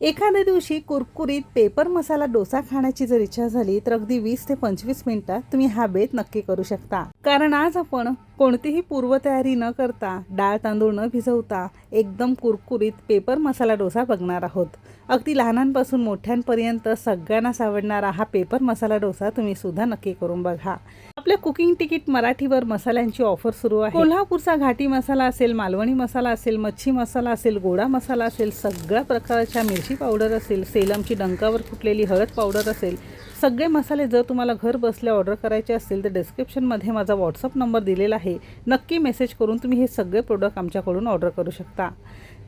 एखाद्या दिवशी कुरकुरीत पेपर मसाला डोसा खाण्याची जर इच्छा झाली तर अगदी वीस ते पंचवीस मिनिटात तुम्ही हा बेत नक्की करू शकता. कारण आज आपण कोणतीही पूर्वतयारी न करता डाळ तांदूळ न भिजवता एकदम कुरकुरीत पेपर मसाला डोसा बघणार आहोत. अगदी लहानांपासून मोठ्यांपर्यंत सगळ्यांनाच आवडणारा हा पेपर मसाला डोसा तुम्ही सुद्धा नक्की करून बघा. आपल्या कुकिंग तिकीट मराठीवर मसाल्यांची ऑफर सुरू आहे. कोल्हापूरचा घाटी मसाला असेल मालवणी मसाला असेल मच्छी मसाला असेल गोडा मसाला असेल सगळ्या प्रकारच्या मिरची पावडर असेल सेलमची डंकावर फुटलेली हळद पावडर असेल सगळे मसाले जर तुम्हाला घर बसल्या ऑर्डर करायचे असतील तर डिस्क्रिप्शनमध्ये माझा व्हॉट्सअप नंबर दिलेला आहे. नक्की मेसेज करून तुम्ही हे सगळे प्रोडक्ट आमच्याकडून ऑर्डर करू शकता.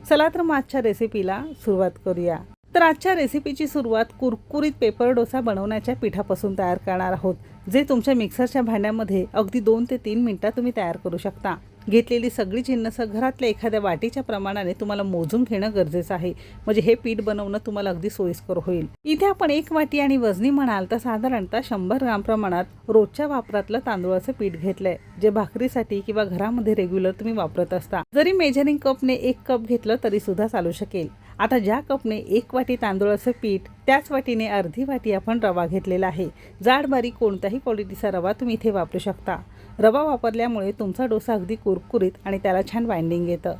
चला तर मग आजच्या रेसिपीला सुरुवात करूया. तर आजच्या रेसिपीची सुरुवात कुरकुरीत पेपर डोसा बनवण्याच्या पिठापासून तयार करणार आहोत जे तुमच्या मिक्सरच्या भांड्यामध्ये अगदी दोन ते तीन मिनटात तुम्ही तयार करू शकता. घेतलेली सगळी जिन्नसं घरातल्या एखाद्या वाटीच्या प्रमाणाने तुम्हाला मोजून घेणं गरजेचं आहे. म्हणजे हे पीठ बनवणं तुम्हाला अगदी सोयीस्कर होईल. इथे आपण एक वाटी आणि वजनी म्हणाल तर साधारणतः शंभर ग्राम प्रमाणात रोजच्या वापरातलं तांदूळाचं पीठ घेतलंय. जे भाकरीसाठी किंवा घरामध्ये रेग्युलर तुम्ही वापरत असता. जरी मेजरिंग कपने एक कप घेतलं तरी सुद्धा चालू शकेल. आता ज्या कपने एक वाटी तांदूळाचं पीठ त्याच वाटीने अर्धी वाटी आपण रवा घेतलेला आहे. जाड बारीक कोणत्याही क्वालिटीचा रवा तुम्ही इथे वापरू शकता. रवा वापरल्यामुळे तुमचा डोसा अगदी कुरकुरीत आणि त्याला छान बाइंडिंग येतं.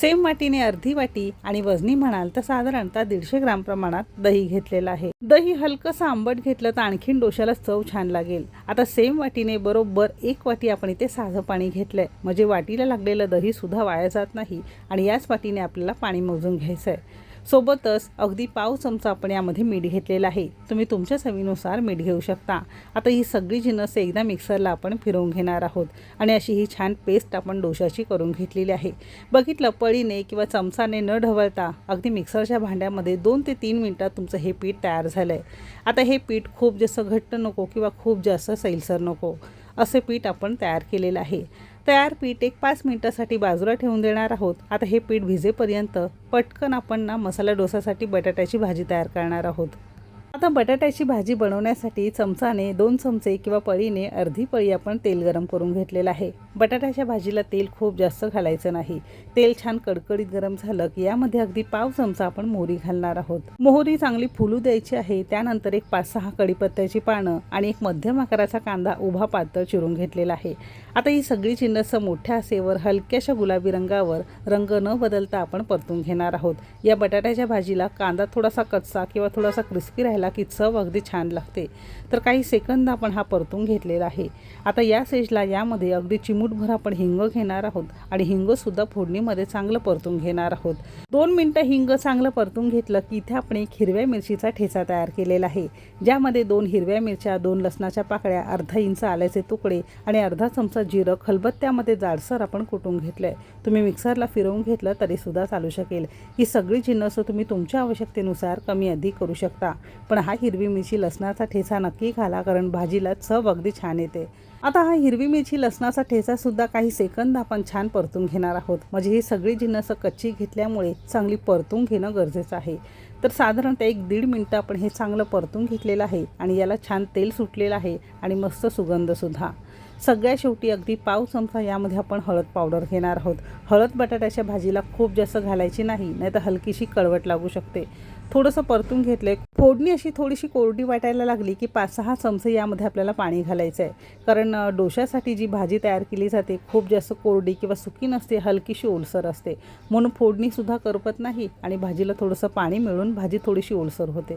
सेम वाटीने अर्धी वाटी आणि वजनी म्हणाल तर साधारणतः दीडशे ग्राम प्रमाणात दही घेतलेलं आहे. दही हलकंसं आंबट घेतलं तर आणखीन डोशाला चव छान लागेल. आता सेम वाटीने बरोबर एक वाटी आपण इथे साधं पाणी घेतलंय. म्हणजे वाटीला लागलेलं दही सुद्धा वाया जात नाही आणि याच वाटीने आपल्याला पाणी मोजून घ्यायचं आहे सोबतच अगदी पाव चमचा आपण यामध्ये मीठ घेतलेलं आहे. तुम्ही तुमच्या चवीनुसार मीठ घेऊ शकता. आता ही सगळी जिनस एकदा मिक्सरला आपण फिरवून घेणार आहोत. आणि अशी ही छान पेस्ट आपण डोशाची करून घेतलेली आहे. बघितलं पळीने किंवा चमचाने न ढवळता अगदी मिक्सरच्या भांड्यामध्ये दोन ते तीन मिनटात तुमचं हे पीठ तयार झालं आहे आता हे पीठ खूप जास्त घट्ट नको किंवा खूप जास्त सैलसर नको. असे पीठ आपण तयार केलेलं आहे. तयार पीठ एक पाच मिनटासाठी बाजूला ठेवून देणार आहोत. आता हे पीठ भिजेपर्यंत पटकन आपण ना मसाला डोसासाठी बटाट्याची भाजी तयार करणार आहोत. आता बटाट्याची भाजी बनवण्यासाठी चमचाने दोन चमचे किंवा पळीने अर्धी पळी आपण तेल गरम करून घेतलेलं आहे. बटाट्याच्या भाजीला तेल खूप जास्त घालायचं नाही. तेल छान कडकडीत गरम झालं की यामध्ये अगदी पाव चमचा आपण मोहरी घालणार आहोत. मोहरी चांगली फुलू द्यायची आहे त्यानंतर एक पाच सहा कडीपत्त्याची पानं आणि एक मध्यम आकाराचा कांदा उभा पातळ चिरून घेतलेला आहे. आता ही सगळी चिन्हस मोठ्या असेवर हलक्याशा गुलाबी रंगावर रंग न बदलता आपण परतून घेणार आहोत. या बटाट्याच्या भाजीला कांदा थोडासा कच्चा किंवा थोडासा क्रिस्पी राहिला की चव अगदी छान लागते. तर काही सेकंद आपण हा परतून घेतलेला आहे. आता या सेजला यामध्ये अगदी चिमूटभर आपण हिंग घेणार आहोत आणि हिंगसुद्धा फोडणीमध्ये चांगलं परतून घेणार आहोत. दोन मिनटं हिंग चांगलं परतून घेतलं की इथे आपण एक हिरव्या मिरचीचा ठेचा तयार केलेला आहे. ज्यामध्ये दोन हिरव्या मिरच्या दोन लसणाच्या पाकळ्या अर्धा इंच आल्याचे तुकडे आणि अर्धा चमचा जिरं खलबत्त्यामध्ये जाडसर आपण कुटून घेतलं आहे तुम्ही मिक्सरला फिरवून घेतलं तरी सुद्धा चालू शकेल. ही सगळी जिन्नसं तुम्ही तुमच्या आवश्यकतेनुसार कमी अधिक करू शकता. पण हा हिरवी मिरची लसणाचा ठेचा नक्की घाला कारण भाजीला चव अगदी छान येते. आता हा हिरवी मिरची लसणाचा ठेचा सुद्धा काही सेकंद आपण छान परतून घेणार आहोत. म्हणजे ही सगळी जिन्नस कच्ची घेतल्यामुळे चांगली परतून घेणं गरजेचं आहे. तर साधारणतः एक दीड मिनटं आपण हे चांगलं परतून घेतलेलं आहे आणि याला छान तेल सुटलेलं आहे आणि मस्त सुगंधसुद्धा सगळ्या शेवटी अगदी पाव चमचा यामध्ये आपण हळद पावडर घेणार आहोत. हळद बटाट्याच्या भाजीला खूप जास्त घालायची नाही नाही तर हलकीशी कळवट लागू शकते. थोडंसं परतून घेतलं फोडणी अशी थोडीशी कोरडी वाटायला लागली की पाच सहा चमचे यामध्ये आपल्याला पाणी घालायचं आहे कारण डोशासाठी जी भाजी तयार केली जाते खूप जास्त कोरडी किंवा सुकी नसते हलकीशी ओलसर असते. म्हणून फोडणीसुद्धा करपत नाही आणि भाजीला थोडंसं पाणी मिळून भाजी थोडीशी ओलसर होते.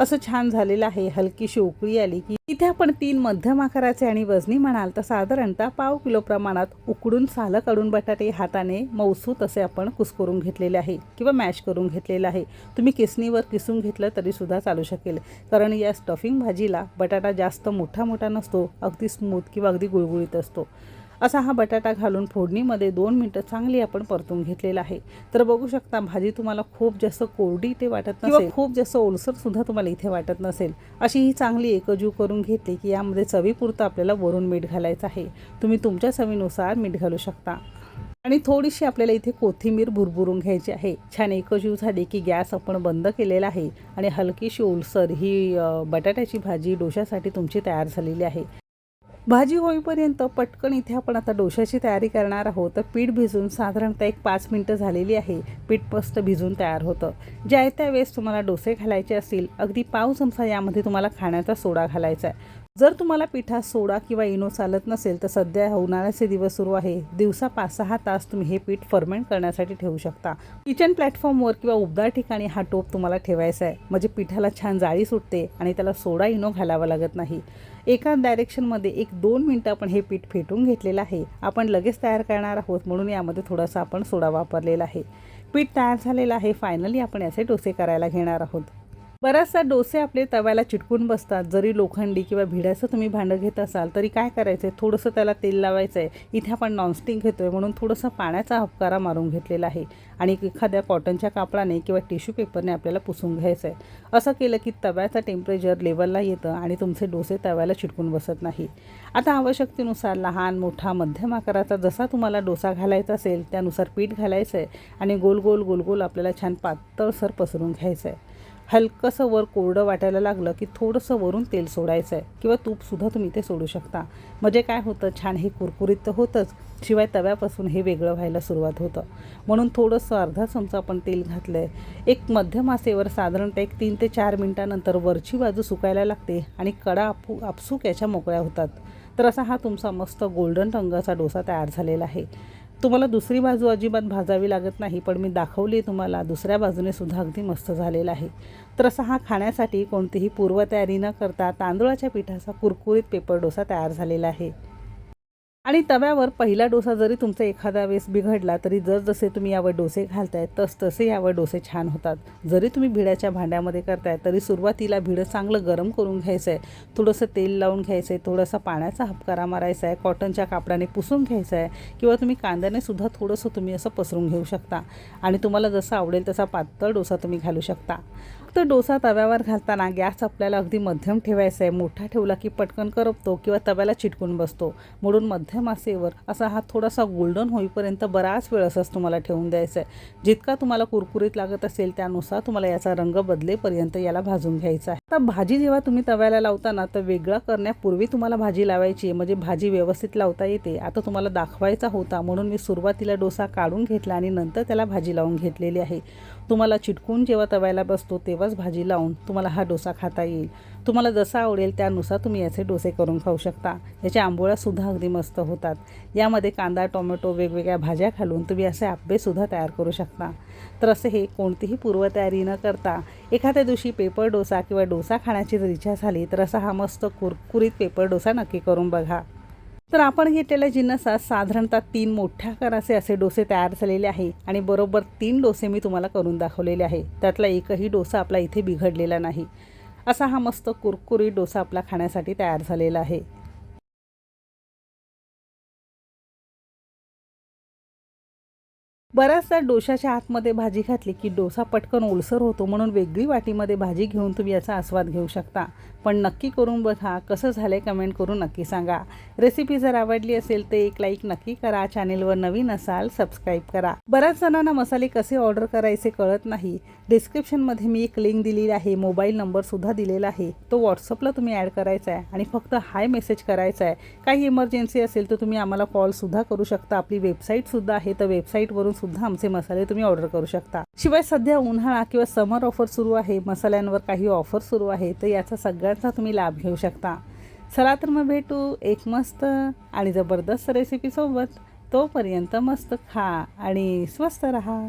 असं छान झालेलं आहे. हलकीशी उकळी आली की इथे आपण तीन मध्यम आकाराचे आणि वजनी म्हणाल तर साधारणतः पाव किलो प्रमाणात उकडून सालं काढून बटाटे हाताने मौसू असे आपण कुस्करून घेतलेले आहे किंवा मॅश करून घेतलेलं आहे. तुम्ही किसणीवर किसून घेतलं तरीसुद्धा चालू शकेल. कारण या स्टफिंग भाजीला बटाटा जास्त मोठा मोठा नसतो अगदी स्मूथ किंवा अगदी गुळगुळीत असतो. असा हा बटाटा घालून फोडणीमध्ये दोन मिनटं चांगली आपण परतून घेतलेला आहे. तर बघू शकता भाजी तुम्हाला खूप जास्त कोरडी इथे वाटत नसेल. खूप जास्त ओलसर सुद्धा तुम्हाला इथे वाटत नसेल. अशी ही चांगली एकजीव करून घेतली की यामध्ये चवीपुरतं आपल्याला वरून मीठ घालायचं आहे. तुम्ही तुमच्या चवीनुसार मीठ घालू शकता. आणि थोडीशी आपल्याला इथे कोथिंबीर भुरभुरून घ्यायची आहे. छान एकजीव झाली की गॅस आपण बंद केलेला आहे. आणि हलकीशी ओलसर ही बटाट्याची भाजी डोशासाठी तुमची तयार झालेली आहे. भाजी होईपर्यंत पटकन इथे आपण आता डोशाची तयारी करणार आहोत. तर पीठ भिजून साधारणतः एक पाच मिनटं झालेली आहे. पीठ मस्त भिजून तयार होतं. ज्या त्यावेळेस तुम्हाला डोसे घालायचे असतील अगदी पाव चमचा यामध्ये तुम्हाला खाण्याचा सोडा घालायचा आहे. जर तुम्हाला पिठा सोडा किंवा इनो चालत नसेल तर सध्या उन्हाळ्याचे दिवस सुरू आहे. दिवसा पाच सहा तास तुम्ही हे पीठ फर्मेंट करण्यासाठी ठेवू शकता. किचन प्लॅटफॉर्मवर किंवा उबदार ठिकाणी हा टोप तुम्हाला ठेवायचा आहे. म्हणजे पिठाला छान जाळी सुटते आणि त्याला सोडा इनो घालावा लागत नाही. एका डायरेक्शनमध्ये एक दोन मिनटं आपण हे पीठ फेटून घेतलेलं आहे. आपण लगेच तयार करणार आहोत म्हणून यामध्ये थोडासा आपण सोडा वापरलेला आहे. पीठ तयार झालेलं आहे. फायनली आपण याचे डोसे करायला घेणार आहोत. बऱ्याचदा डोसे आपले तव्याला चिटकून बसतात जरी लोखंडी किंवा भिड्याचं तुम्ही भांडं घेत असाल तरी काय करायचं आहे थोडंसं त्याला तेल लावायचं आहे इथे आपण नॉनस्टिक घेतो आहे म्हणून थोडंसं पाण्याचा हपकारा मारून घेतलेला आहे. आणि एखाद्या कॉटनच्या कापडाने किंवा टिश्यू पेपरने आपल्याला पुसून घ्यायचं आहे असं केलं की तव्याचं टेम्परेचर लेवलला येतं आणि तुमचे डोसे तव्याला चिटकून बसत नाही. आता आवश्यकतेनुसार लहान मोठा मध्यम आकाराचा जसा तुम्हाला डोसा घालायचा असेल त्यानुसार पीठ घालायचं आहे आणि गोल गोल गोल गोल आपल्याला छान पातळसर पसरून घ्यायचं आहे हलकंसं वर कोरडं वाटायला लागलं की थोडंसं वरून तेल सोडायचं आहे किंवा तूपसुद्धा तुम्ही ते सोडू शकता. म्हणजे काय होतं? छान हे कुरकुरीत तर होतंच शिवाय तव्यापासून हे वेगळं व्हायला सुरुवात होतं. म्हणून थोडंसं अर्धा चमचा आपण तेल घातलं आहे एक मध्यम आसेवर साधारणतः एक तीन ते चार मिनटानंतर वरची बाजू सुकायला लागते आणि कडा आपू आपसूक याच्या मोकळ्या होतात. तर असा हा तुमचा मस्त गोल्डन रंगाचा डोसा तयार झालेला आहे. तुम्हाला दुसरी बाजू अजिबात भाजावी लागत नाही पण मी दाखवली तुम्हाला. दुसऱ्या बाजूने सुद्धा अगदी मस्त झालेला आहे. तर असा हा खाण्यासाठी कोणतीही पूर्वतयारी न करता तांदूळाच्या पिठाचा कुरकुरीत पेपर डोसा तयार झालेला आहे. आणि तव्यावर पहिला डोसा जरी तुमचा एखादा वेळेस बिघडला तरी जसजसे तुम्ही यावर डोसे घालताय तस तसे यावर डोसे छान होतात. जरी तुम्ही भिड्याच्या भांड्यामध्ये करताय तरी सुरुवातीला भिडं चांगलं गरम करून घ्यायचं आहे थोडंसं तेल लावून घ्यायचं आहे थोडासा पाण्याचा हपकारा मारायचा आहे कॉटनच्या कापडाने पुसून घ्यायचं आहे किंवा तुम्ही कांद्याने सुद्धा थोडंसं तुम्ही असं पसरून घेऊ शकता. आणि तुम्हाला जसं आवडेल तसा पातळ डोसा तुम्ही घालू शकता. फक्त डोसा तव्यावर घालताना गॅस आपल्याला अगदी मध्यम ठेवायचा आहे. मोठा ठेवला की पटकन करपतो किंवा तव्याला चिटकून बसतो. म्हणून मध्यम आसेवर असा हा थोडासा गोल्डन होईपर्यंत बराच वेळ असंच तुम्हाला ठेवून द्यायचा आहे. जितका तुम्हाला कुरकुरीत लागत असेल त्यानुसार तुम्हाला याचा रंग बदलेपर्यंत याला भाजून घ्यायचा आहे. आता भाजी जेव्हा तुम्ही तव्याला लावताना तर वेगळा करण्यापूर्वी तुम्हाला भाजी लावायची आहे. म्हणजे भाजी व्यवस्थित लावता येते. आता तुम्हाला दाखवायचा होता. म्हणून मी सुरुवातीला डोसा काढून घेतला आणि नंतर त्याला भाजी लावून घेतलेली आहे. तुम्हाला चिटकून जेव्हा तव्याला बसतो तेव्हा तेव्हाच भाजी लावून तुम्हाला हा डोसा खाता येईल. तुम्हाला जसा आवडेल त्यानुसार तुम्ही याचे डोसे करून खाऊ शकता. याच्या आंबोळ्यासुद्धा अगदी मस्त होतात. यामध्ये कांदा टोमॅटो वेगवेगळ्या भाज्या घालून तुम्ही असे आंबेसुद्धा तयार करू शकता. तर असे हे कोणतीही पूर्वतयारी न करता एखाद्या दिवशी पेपर डोसा किंवा डोसा खाण्याची जर इच्छा झाली तर असा हा मस्त कुरकुरीत पेपर डोसा नक्की करून बघा. तर आपण घेतलेल्या जिन्नसात साधारणतः तीन मोठ्या आकाराचे असे डोसे तयार झालेले आहे आणि बरोबर तीन डोसे मी तुम्हाला करून दाखवलेले आहे. त्यातला एकही डोसा आपला इथे बिघडलेला नाही. असा हा मस्त कुरकुरीत डोसा आपला खाण्यासाठी तयार झालेला आहे. बऱ्याचदा डोशाच्या आतमध्ये भाजी घातली की डोसा पटकन ओलसर होतो म्हणून वेगळी वाटीमध्ये भाजी घेऊन तुम्ही याचा आस्वाद घेऊ शकता. पण नक्की करून बघा कसं झालं आहे कमेंट करून नक्की सांगा. रेसिपी जर आवडली असेल तर एक लाईक नक्की करा. चॅनेलवर नवीन असाल सबस्क्राईब करा. बऱ्याच जणांना मसाले कसे ऑर्डर करायचे कळत नाही. डिस्क्रिप्शनमध्ये मी एक लिंक दिलेली आहे. मोबाईल नंबरसुद्धा दिलेला आहे. तो व्हॉट्सअपला तुम्ही ॲड करायचा आहे आणि फक्त हाय मेसेज करायचा आहे काही इमर्जन्सी असेल तर तुम्ही आम्हाला कॉलसुद्धा करू शकता. आपली वेबसाईटसुद्धा आहे. तर वेबसाईटवरून सुद्धा आमचे मसाले तुम्ही ऑर्डर करू शकता. शिवाय सध्या उन्हाळा किंवा समर ऑफर सुरू आहे. मसाल्यांवर काही ऑफर सुरू आहे. तर याचा सगळ्यांचा तुम्ही लाभ घेऊ शकता. चला तर मग भेटू एक मस्त आणि जबरदस्त रेसिपीसोबत तोपर्यंत मस्त खा आणि स्वस्त रहा.